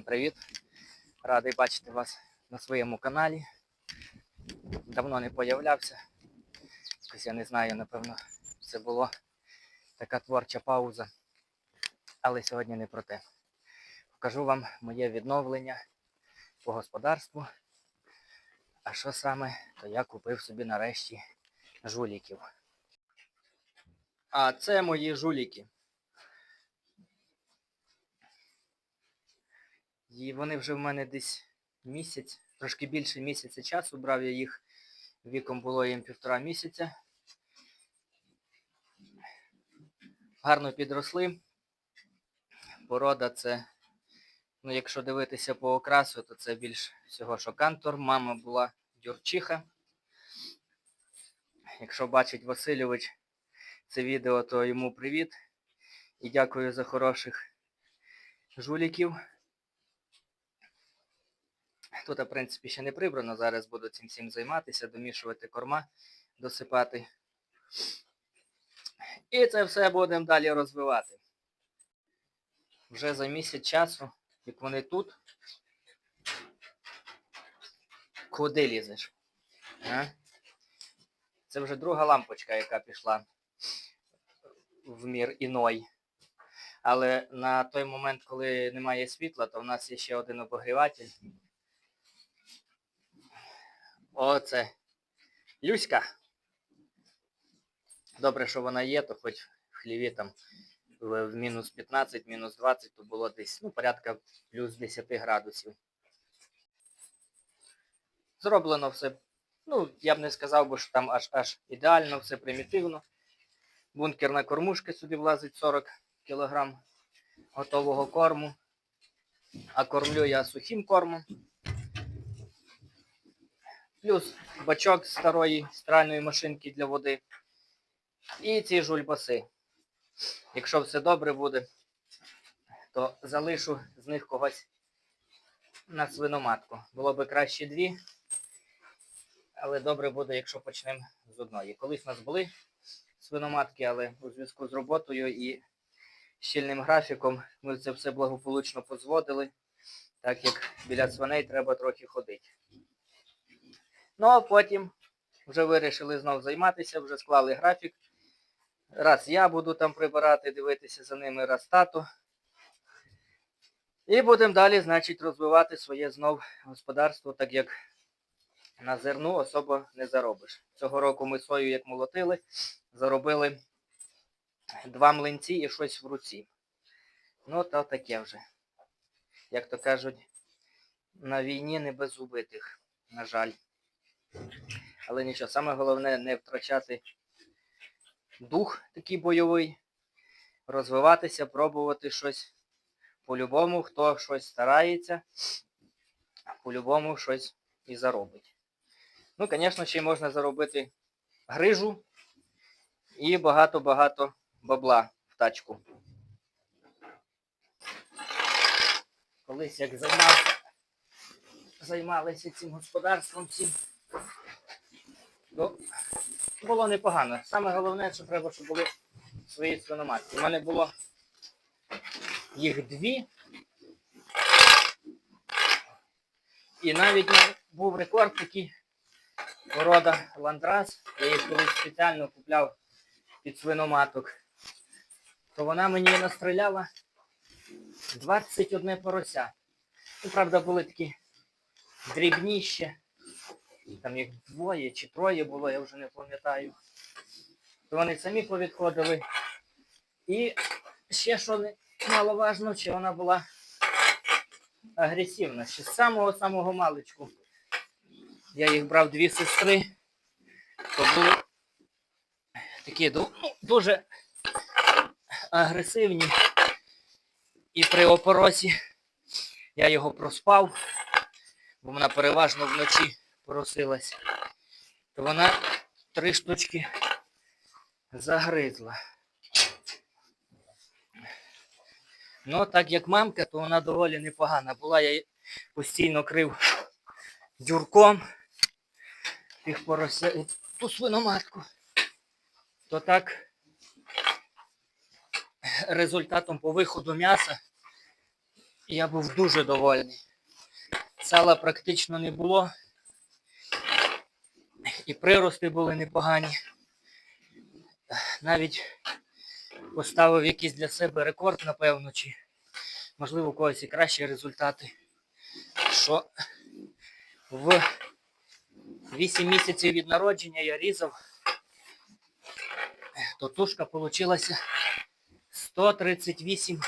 привіт! Радий бачити вас на своєму каналі. Давно не появлявся. Якось я не знаю, напевно, це було така творча пауза. Але сьогодні не про те. Покажу вам моє відновлення по господарству. А що саме, то я купив собі нарешті жуліків. А це мої жуліки. І вони вже в мене десь місяць, трошки більше місяця часу. Брав я їх, віком було їм півтора місяця. Гарно підросли. Порода це, ну якщо дивитися по окрасу, то це більш всього що кантор. Мама була дюрчиха. Якщо бачить Васильович це відео, то йому привіт. І дякую за хороших жуліків. Тут, в принципі, ще не прибрано. Зараз буду цим всім займатися, домішувати корма, досипати. І це все будемо далі розвивати. Вже за місяць часу, як вони тут. Куди лізеш? А? Це вже друга лампочка, яка пішла в мір іной. Але на той момент, коли немає світла, то в нас є ще один обогріватель. Оце. Люська. Добре, що вона є, то хоч в хліві там в мінус 15, мінус 20, то було десь ну, порядка плюс 10 градусів. Зроблено все. Ну, я б не сказав, би, що там аж аж ідеально, все примітивно. Бункерна кормушка сюди влазить 40 кг готового корму. А кормлю я сухим кормом. Плюс бачок старої стиральної машинки для води. І ці жульбаси. Якщо все добре буде, то залишу з них когось на свиноматку. Було би краще дві. Але добре буде, якщо почнемо з одної. Колись у нас були свиноматки, але у зв'язку з роботою і щільним графіком ми це все благополучно позводили, так як біля свиней треба трохи ходити. Ну а потім вже вирішили знов займатися, вже склали графік. Раз я буду там прибирати, дивитися за ними, раз тато. І будемо далі, значить, розвивати своє знов господарство, так як на зерну особо не заробиш. Цього року ми сою як молотили, заробили два млинці і щось в руці. Ну, то таке вже. Як то кажуть, на війні не без убитих, на жаль. Але нічого, саме головне не втрачати дух такий бойовий, розвиватися, пробувати щось. По-любому, хто щось старається, по-любому щось і заробить. Ну, звісно, ще й можна заробити грижу і багато-багато бабла в тачку. Колись як займався, займалися цим господарством то було непогано. Саме головне, що треба, щоб були свої свиноматки. У мене було їх дві. І навіть був рекорд такий порода ландрас. Я їх колись спеціально купляв під свиноматок. То вона мені настріляла 21 порося. Ну, правда, були такі дрібніші. Там їх двоє чи троє було, я вже не пам'ятаю. То вони самі повідходили. І ще що маловажно, чи вона була агресивна. Ще з самого-самого маличку. Я їх брав дві сестри, то були такі ну, дуже агресивні. І при опоросі я його проспав, бо вона переважно вночі поросилась. То вона три штучки загризла. Ну, так як мамка, то вона доволі непогана була. Я її постійно крив дюрком тих порося... ту свиноматку. То так результатом по виходу м'яса я був дуже довольний. Сала практично не було. І прирости були непогані. Навіть поставив якийсь для себе рекорд, напевно, чи можливо у когось і кращі результати. Що в 8 місяців від народження я різав, то тушка получилася 138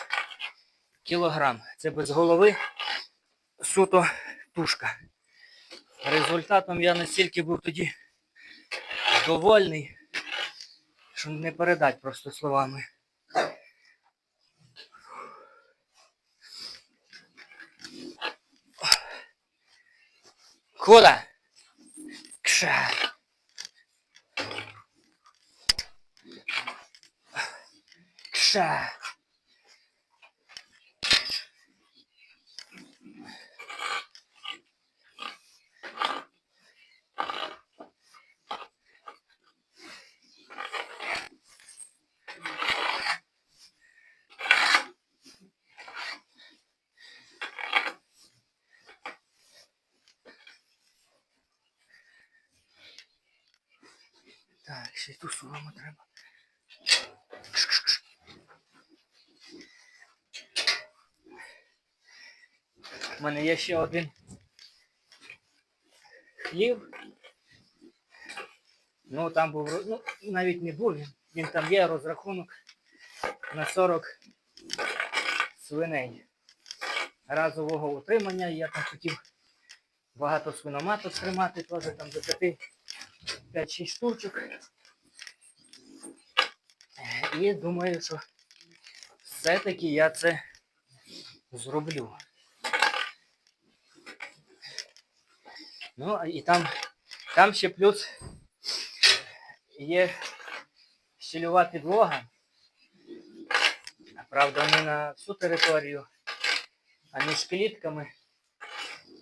кілограм. Це без голови суто тушка. Результатом я настільки був тоді довольний, що не передать просто словами. Куда? Кша. Кша. Так, ще й ту солому треба. У мене є ще один хлів. Ну там був, ну навіть не був він. Там є розрахунок на 40 свиней разового утримання. Я там хотів багато свиноматок тримати, теж там до 5 5-6 штучок. І думаю, що все-таки я це зроблю. Ну, і там, там ще плюс є щільова підлога. Правда, не на всю територію, а між клітками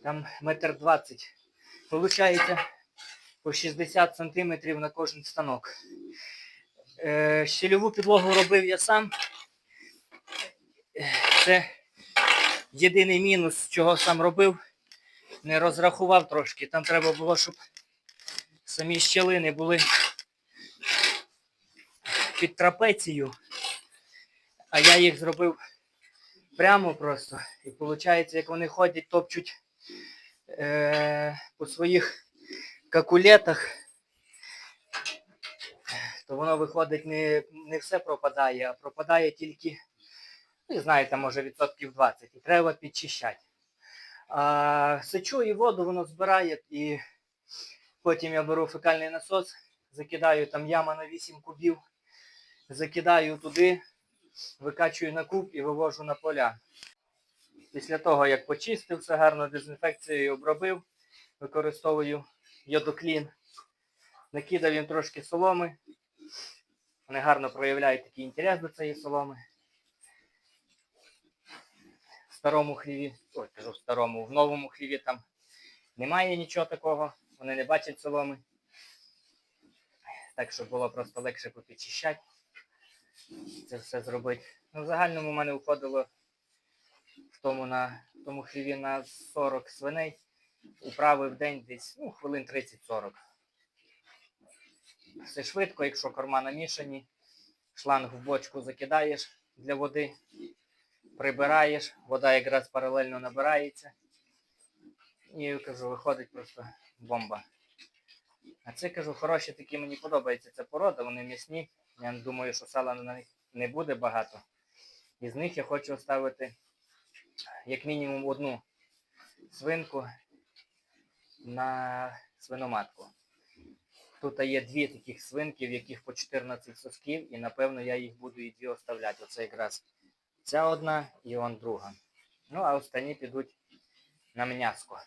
там метр двадцять. Получається по 60 сантиметрів на кожен станок. Е, щільову підлогу робив я сам. Це єдиний мінус, чого сам робив. Не розрахував трошки. Там треба було, щоб самі щілини були під трапецією. А я їх зробив прямо просто. І виходить, як вони ходять, топчуть е, по своїх какулетах, то воно виходить не, не все пропадає, а пропадає тільки, ви знаєте, може відсотків 20. І треба підчищати. А сечу і воду воно збирає, і потім я беру фекальний насос, закидаю там яма на 8 кубів, закидаю туди, викачую на куб і вивожу на поля. Після того, як почистив, все гарно дезінфекцією обробив, використовую йодоклін. Накидав їм трошки соломи. Вони гарно проявляють такий інтерес до цієї соломи. В старому хліві, ой, кажу в старому, в новому хліві там немає нічого такого, вони не бачать соломи. Так, щоб було просто легше попідчищати. Це все зробити. Ну, в загальному в мене входило в тому, на, в тому хліві на 40 свиней. Управи в день десь ну, хвилин 30-40. Все швидко, якщо корма намішані, шланг в бочку закидаєш для води, прибираєш, вода якраз паралельно набирається. І кажу, виходить просто бомба. А це кажу, хороші такі мені подобається ця порода, вони м'ясні. Я думаю, що сала на них не буде багато. Із них я хочу оставити як мінімум одну свинку на свиноматку. Тут є дві таких свинки, в яких по 14 сосків, і напевно я їх буду і дві оставляти. Оце якраз ця одна і он друга. Ну, а останні підуть на м'яско.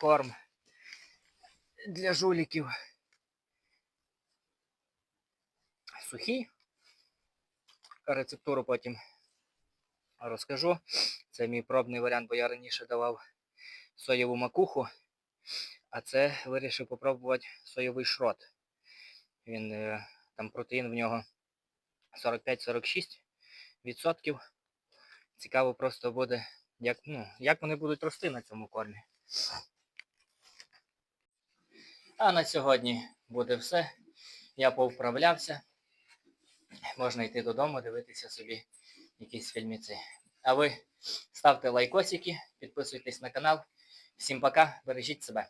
Корм для жуліків. Сухий. Рецептуру потім розкажу. Це мій пробний варіант, бо я раніше давав соєву макуху, а це вирішив попробувати соєвий шрот. Він е, там протеїн в нього 45-46 відсотків. Цікаво просто буде, як, ну, як вони будуть рости на цьому кормі. А на сьогодні буде все. Я повправлявся. Можна йти додому, дивитися собі якісь фільміці. А ви ставте лайкосики, підписуйтесь на канал. Всім пока, бережіть себе.